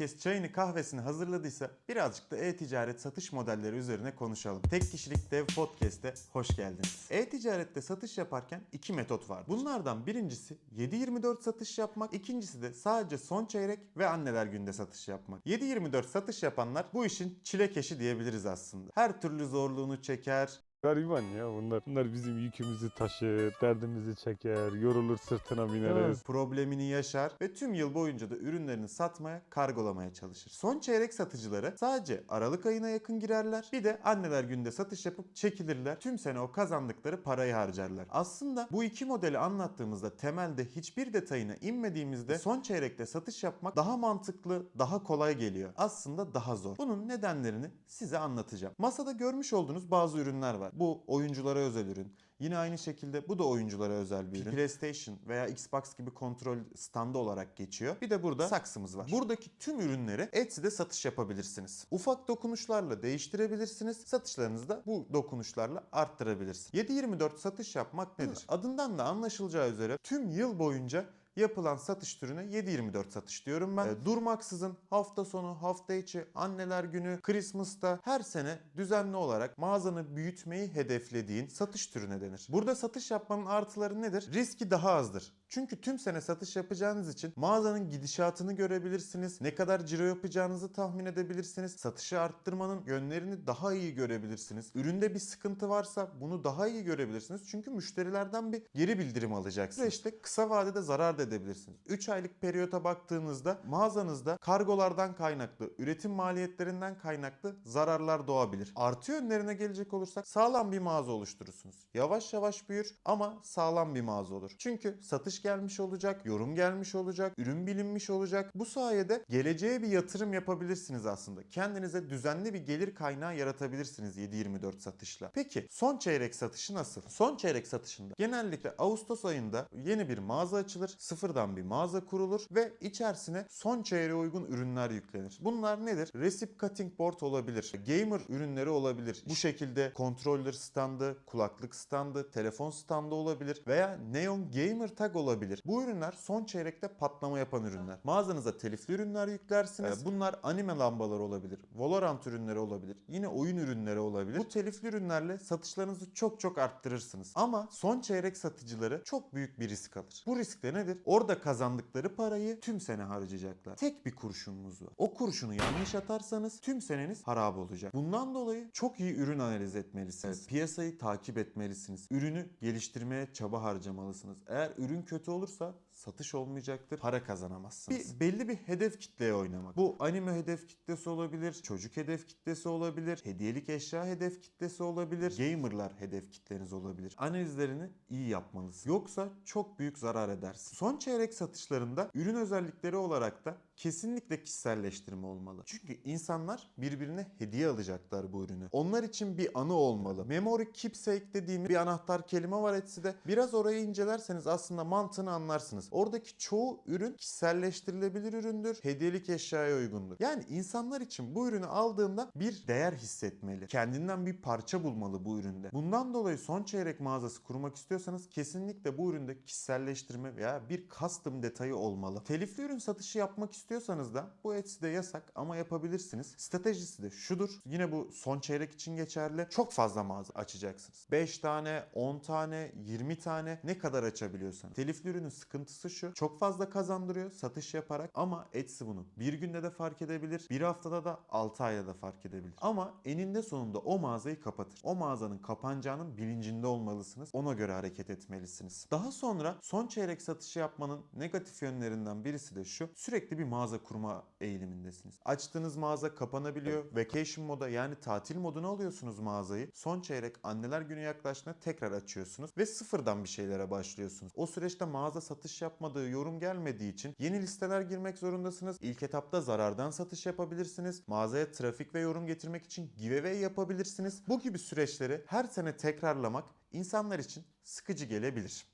herkes çayını kahvesini hazırladıysa birazcık da e-ticaret satış modelleri üzerine konuşalım. Tek kişilik dev podcast'e hoş geldiniz. E-ticarette satış yaparken iki metot var. Bunlardan birincisi 7-24 satış yapmak, ikincisi de sadece son çeyrek ve anneler günde satış yapmak. 7-24 satış yapanlar bu işin çilekeşi diyebiliriz aslında. Her türlü zorluğunu çeker, Gariban ya bunlar. Bunlar bizim yükümüzü taşır, derdimizi çeker, yorulur sırtına bineriz. problemini yaşar ve tüm yıl boyunca da ürünlerini satmaya, kargolamaya çalışır. Son çeyrek satıcıları sadece Aralık ayına yakın girerler. Bir de anneler günde satış yapıp çekilirler. Tüm sene o kazandıkları parayı harcarlar. Aslında bu iki modeli anlattığımızda temelde hiçbir detayına inmediğimizde son çeyrekte satış yapmak daha mantıklı, daha kolay geliyor. Aslında daha zor. Bunun nedenlerini size anlatacağım. Masada görmüş olduğunuz bazı ürünler var. Bu oyunculara özel ürün. Yine aynı şekilde bu da oyunculara özel bir ürün. PlayStation veya Xbox gibi kontrol standı olarak geçiyor. Bir de burada saksımız var. Buradaki tüm ürünleri Etsy'de satış yapabilirsiniz. Ufak dokunuşlarla değiştirebilirsiniz. Satışlarınızı da bu dokunuşlarla arttırabilirsiniz. 7-24 satış yapmak nedir? Adından da anlaşılacağı üzere tüm yıl boyunca yapılan satış türüne 7-24 satış diyorum ben. E, durmaksızın hafta sonu, hafta içi, anneler günü, Christmas'ta her sene düzenli olarak mağazanı büyütmeyi hedeflediğin satış türüne denir. Burada satış yapmanın artıları nedir? Riski daha azdır. Çünkü tüm sene satış yapacağınız için mağazanın gidişatını görebilirsiniz. Ne kadar ciro yapacağınızı tahmin edebilirsiniz. Satışı arttırmanın yönlerini daha iyi görebilirsiniz. Üründe bir sıkıntı varsa bunu daha iyi görebilirsiniz. Çünkü müşterilerden bir geri bildirim alacaksınız. Ve işte kısa vadede zarar da edebilirsiniz. 3 aylık periyota baktığınızda mağazanızda kargolardan kaynaklı, üretim maliyetlerinden kaynaklı zararlar doğabilir. Artı yönlerine gelecek olursak sağlam bir mağaza oluşturursunuz. Yavaş yavaş büyür ama sağlam bir mağaza olur. Çünkü satış gelmiş olacak, yorum gelmiş olacak, ürün bilinmiş olacak. Bu sayede geleceğe bir yatırım yapabilirsiniz aslında. Kendinize düzenli bir gelir kaynağı yaratabilirsiniz 7-24 satışla. Peki son çeyrek satışı nasıl? Son çeyrek satışında genellikle Ağustos ayında yeni bir mağaza açılır, sıfırdan bir mağaza kurulur ve içerisine son çeyreğe uygun ürünler yüklenir. Bunlar nedir? Receipt cutting board olabilir, gamer ürünleri olabilir. Bu şekilde controller standı, kulaklık standı, telefon standı olabilir veya Neon Gamer Tag olabilir. Bu ürünler son çeyrekte patlama yapan ürünler. Mağazanıza telifli ürünler yüklersiniz. Bunlar anime lambaları olabilir, Valorant ürünleri olabilir, yine oyun ürünleri olabilir. Bu telifli ürünlerle satışlarınızı çok çok arttırırsınız. Ama son çeyrek satıcıları çok büyük bir risk alır. Bu risk de nedir? Orada kazandıkları parayı tüm sene harcayacaklar. Tek bir kurşununuz var. O kurşunu yanlış atarsanız tüm seneniz harap olacak. Bundan dolayı çok iyi ürün analiz etmelisiniz. Piyasayı takip etmelisiniz. Ürünü geliştirmeye çaba harcamalısınız. Eğer ürün kötü olursa satış olmayacaktır. Para kazanamazsınız. Bir, belli bir hedef kitleye oynamak. Bu anime hedef kitlesi olabilir, çocuk hedef kitlesi olabilir, hediyelik eşya hedef kitlesi olabilir, gamerlar hedef kitleniz olabilir. Analizlerini iyi yapmalısınız. Yoksa çok büyük zarar edersin. Son çeyrek satışlarında ürün özellikleri olarak da kesinlikle kişiselleştirme olmalı. Çünkü insanlar birbirine hediye alacaklar bu ürünü. Onlar için bir anı olmalı. Memory keepsake dediğimiz bir anahtar kelime var Etsy'de. Biraz orayı incelerseniz aslında mantığını anlarsınız. Oradaki çoğu ürün kişiselleştirilebilir üründür. Hediyelik eşyaya uygundur. Yani insanlar için bu ürünü aldığında bir değer hissetmeli. Kendinden bir parça bulmalı bu üründe. Bundan dolayı son çeyrek mağazası kurmak istiyorsanız kesinlikle bu üründe kişiselleştirme veya bir custom detayı olmalı. Telifli ürün satışı yapmak istiyorsanız da bu Etsy'de yasak ama yapabilirsiniz. Stratejisi de şudur. Yine bu son çeyrek için geçerli. Çok fazla mağaza açacaksınız. 5 tane, 10 tane, 20 tane ne kadar açabiliyorsanız. Telifli ürünün sıkıntısı şu. Çok fazla kazandırıyor satış yaparak ama Etsy bunu bir günde de fark edebilir. Bir haftada da 6 ayda da fark edebilir. Ama eninde sonunda o mağazayı kapatır. O mağazanın kapanacağının bilincinde olmalısınız. Ona göre hareket etmelisiniz. Daha sonra son çeyrek satışı yapmanın negatif yönlerinden birisi de şu. Sürekli bir mağaza kurma eğilimindesiniz. Açtığınız mağaza kapanabiliyor. Vacation moda yani tatil moduna alıyorsunuz mağazayı. Son çeyrek anneler günü yaklaştığında tekrar açıyorsunuz ve sıfırdan bir şeylere başlıyorsunuz. O süreçte mağaza satış yapmadığı, yorum gelmediği için yeni listeler girmek zorundasınız. İlk etapta zarardan satış yapabilirsiniz. Mağazaya trafik ve yorum getirmek için giveaway yapabilirsiniz. Bu gibi süreçleri her sene tekrarlamak insanlar için sıkıcı gelebilir.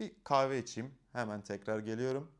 Bir kahve içeyim. Hemen tekrar geliyorum.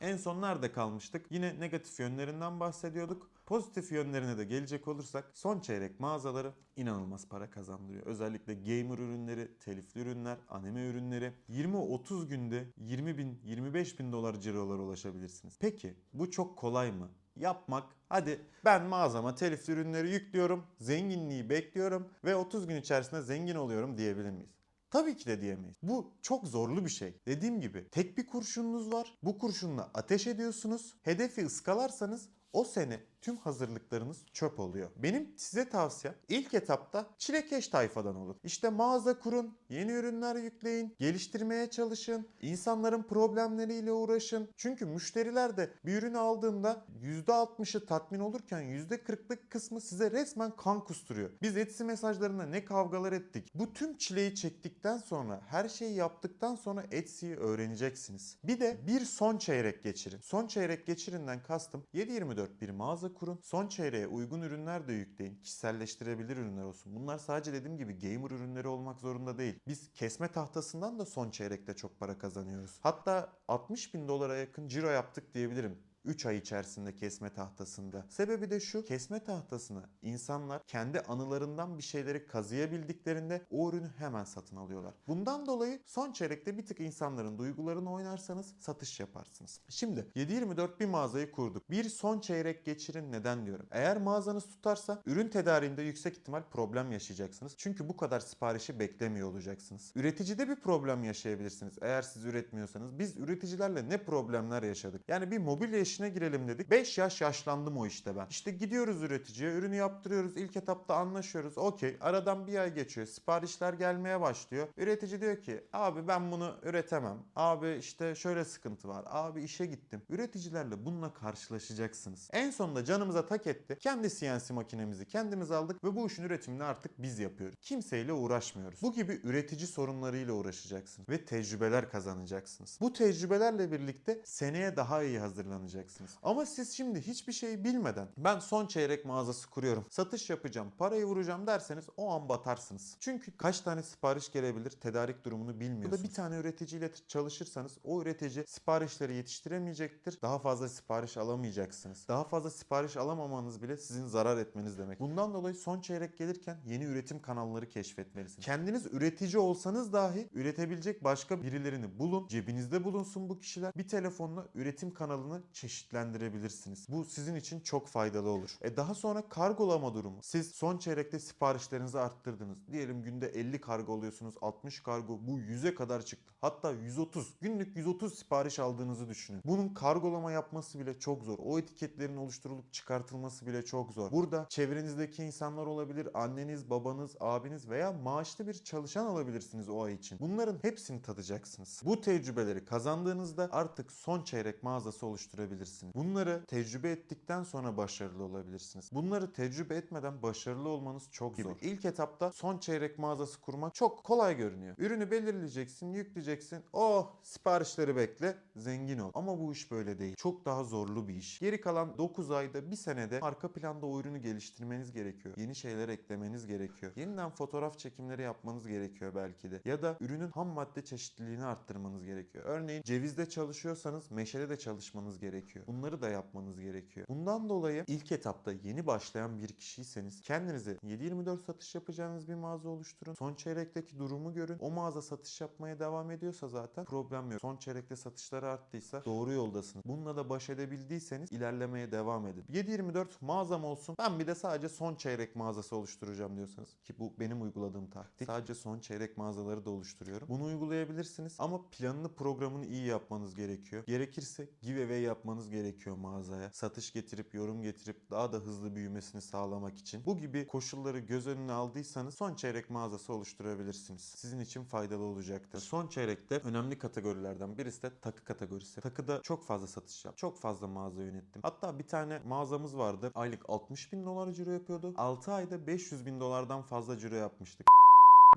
En son nerede kalmıştık? Yine negatif yönlerinden bahsediyorduk. Pozitif yönlerine de gelecek olursak son çeyrek mağazaları inanılmaz para kazandırıyor. Özellikle gamer ürünleri, telifli ürünler, anime ürünleri 20-30 günde 20 bin, 25 bin dolar cirolara ulaşabilirsiniz. Peki bu çok kolay mı? Yapmak. Hadi ben mağazama telifli ürünleri yüklüyorum, zenginliği bekliyorum ve 30 gün içerisinde zengin oluyorum diyebilir miyiz? Tabii ki de diyemeyiz. Bu çok zorlu bir şey. Dediğim gibi tek bir kurşununuz var. Bu kurşunla ateş ediyorsunuz. Hedefi ıskalarsanız o sene tüm hazırlıklarınız çöp oluyor. Benim size tavsiyem ilk etapta çilekeş tayfadan olun. İşte mağaza kurun, yeni ürünler yükleyin, geliştirmeye çalışın, insanların problemleriyle uğraşın. Çünkü müşteriler de bir ürünü aldığında %60'ı tatmin olurken %40'lık kısmı size resmen kan kusturuyor. Biz Etsy mesajlarında ne kavgalar ettik. Bu tüm çileyi çektikten sonra, her şeyi yaptıktan sonra Etsy'yi öğreneceksiniz. Bir de bir son çeyrek geçirin. Son çeyrek geçirinden kastım 7-24 bir mağaza kurun. Son çeyreğe uygun ürünler de yükleyin. Kişiselleştirebilir ürünler olsun. Bunlar sadece dediğim gibi gamer ürünleri olmak zorunda değil. Biz kesme tahtasından da son çeyrekte çok para kazanıyoruz. Hatta 60 bin dolara yakın ciro yaptık diyebilirim. 3 ay içerisinde kesme tahtasında. Sebebi de şu kesme tahtasını insanlar kendi anılarından bir şeyleri kazıyabildiklerinde o ürünü hemen satın alıyorlar. Bundan dolayı son çeyrekte bir tık insanların duygularını oynarsanız satış yaparsınız. Şimdi 7-24 bir mağazayı kurduk. Bir son çeyrek geçirin neden diyorum. Eğer mağazanız tutarsa ürün tedariğinde yüksek ihtimal problem yaşayacaksınız. Çünkü bu kadar siparişi beklemiyor olacaksınız. Üreticide bir problem yaşayabilirsiniz. Eğer siz üretmiyorsanız biz üreticilerle ne problemler yaşadık. Yani bir mobilya işine girelim dedik. 5 yaş yaşlandım o işte ben. İşte gidiyoruz üreticiye, ürünü yaptırıyoruz. İlk etapta anlaşıyoruz. Okey. Aradan bir ay geçiyor. Siparişler gelmeye başlıyor. Üretici diyor ki abi ben bunu üretemem. Abi işte şöyle sıkıntı var. Abi işe gittim. Üreticilerle bununla karşılaşacaksınız. En sonunda canımıza tak etti. Kendi CNC makinemizi kendimiz aldık ve bu işin üretimini artık biz yapıyoruz. Kimseyle uğraşmıyoruz. Bu gibi üretici sorunlarıyla uğraşacaksınız ve tecrübeler kazanacaksınız. Bu tecrübelerle birlikte seneye daha iyi hazırlanacaksınız. Ama siz şimdi hiçbir şey bilmeden ben son çeyrek mağazası kuruyorum. Satış yapacağım, parayı vuracağım derseniz o an batarsınız. Çünkü kaç tane sipariş gelebilir tedarik durumunu bilmiyorsunuz. Burada bir tane üreticiyle çalışırsanız o üretici siparişleri yetiştiremeyecektir. Daha fazla sipariş alamayacaksınız. Daha fazla sipariş alamamanız bile sizin zarar etmeniz demek. Bundan dolayı son çeyrek gelirken yeni üretim kanalları keşfetmelisiniz. Kendiniz üretici olsanız dahi üretebilecek başka birilerini bulun. Cebinizde bulunsun bu kişiler. Bir telefonla üretim kanalını çeşitlendirebilirsiniz. Bu sizin için çok faydalı olur. E daha sonra kargolama durumu. Siz son çeyrekte siparişlerinizi arttırdınız. Diyelim günde 50 kargo alıyorsunuz. 60 kargo bu 100'e kadar çıktı. Hatta 130. Günlük 130 sipariş aldığınızı düşünün. Bunun kargolama yapması bile çok zor. O etiketlerin oluşturulup çıkartılması bile çok zor. Burada çevrenizdeki insanlar olabilir. Anneniz, babanız, abiniz veya maaşlı bir çalışan alabilirsiniz o ay için. Bunların hepsini tadacaksınız. Bu tecrübeleri kazandığınızda artık son çeyrek mağazası oluşturabilirsiniz. Bunları tecrübe ettikten sonra başarılı olabilirsiniz. Bunları tecrübe etmeden başarılı olmanız çok zor. İlk etapta son çeyrek mağazası kurmak çok kolay görünüyor. Ürünü belirleyeceksin, yükleyeceksin. Oh siparişleri bekle, zengin ol. Ama bu iş böyle değil. Çok daha zorlu bir iş. Geri kalan 9 ayda, bir senede arka planda o ürünü geliştirmeniz gerekiyor. Yeni şeyler eklemeniz gerekiyor. Yeniden fotoğraf çekimleri yapmanız gerekiyor belki de. Ya da ürünün ham madde çeşitliliğini arttırmanız gerekiyor. Örneğin cevizde çalışıyorsanız meşede de çalışmanız gerekiyor. Bunları da yapmanız gerekiyor. Bundan dolayı ilk etapta yeni başlayan bir kişiyseniz kendinize 7-24 satış yapacağınız bir mağaza oluşturun. Son çeyrekteki durumu görün. O mağaza satış yapmaya devam ediyorsa zaten problem yok. Son çeyrekte satışları arttıysa doğru yoldasınız. Bununla da baş edebildiyseniz ilerlemeye devam edin. 7-24 mağazam olsun. Ben bir de sadece son çeyrek mağazası oluşturacağım diyorsanız ki bu benim uyguladığım taktik. Sadece son çeyrek mağazaları da oluşturuyorum. Bunu uygulayabilirsiniz ama planını programını iyi yapmanız gerekiyor. Gerekirse giveaway yapmanız gerekiyor mağazaya. Satış getirip yorum getirip daha da hızlı büyümesini sağlamak için. Bu gibi koşulları göz önüne aldıysanız son çeyrek mağazası oluşturabilirsiniz. Sizin için faydalı olacaktır. Son çeyrekte önemli kategorilerden birisi de takı kategorisi. Takıda çok fazla satış yap. Çok fazla mağaza yönettim. Hatta bir tane mağazamız vardı. Aylık 60 bin dolar ciro yapıyordu. 6 ayda 500 bin dolardan fazla ciro yapmıştık.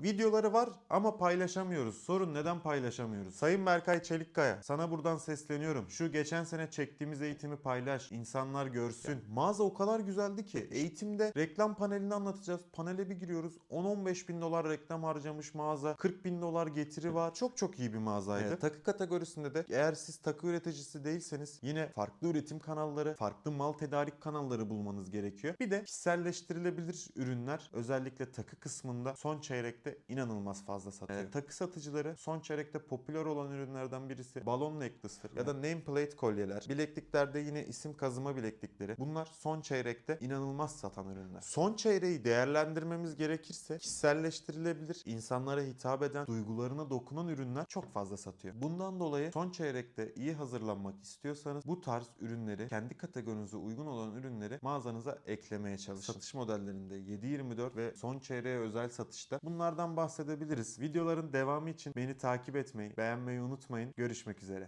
Videoları var ama paylaşamıyoruz. Sorun neden paylaşamıyoruz? Sayın Berkay Çelikkaya sana buradan sesleniyorum. Şu geçen sene çektiğimiz eğitimi paylaş. İnsanlar görsün. Mağaza o kadar güzeldi ki. Eğitimde reklam panelini anlatacağız. Panele bir giriyoruz. 10-15 bin dolar reklam harcamış mağaza. 40 bin dolar getiri var. Çok çok iyi bir mağazaydı. takı kategorisinde de eğer siz takı üreticisi değilseniz yine farklı üretim kanalları, farklı mal tedarik kanalları bulmanız gerekiyor. Bir de kişiselleştirilebilir ürünler özellikle takı kısmında son çeyrekte inanılmaz fazla satıyor. Ee, takı satıcıları son çeyrekte popüler olan ürünlerden birisi balon necklace'tır ya da nameplate kolyeler. Bilekliklerde yine isim kazıma bileklikleri. Bunlar son çeyrekte inanılmaz satan ürünler. Son çeyreği değerlendirmemiz gerekirse kişiselleştirilebilir, insanlara hitap eden, duygularına dokunan ürünler çok fazla satıyor. Bundan dolayı son çeyrekte iyi hazırlanmak istiyorsanız bu tarz ürünleri, kendi kategorinize uygun olan ürünleri mağazanıza eklemeye çalışın. Satış modellerinde 7-24 ve son çeyreğe özel satışta bunlardan bahsedebiliriz. Videoların devamı için beni takip etmeyi, beğenmeyi unutmayın. Görüşmek üzere.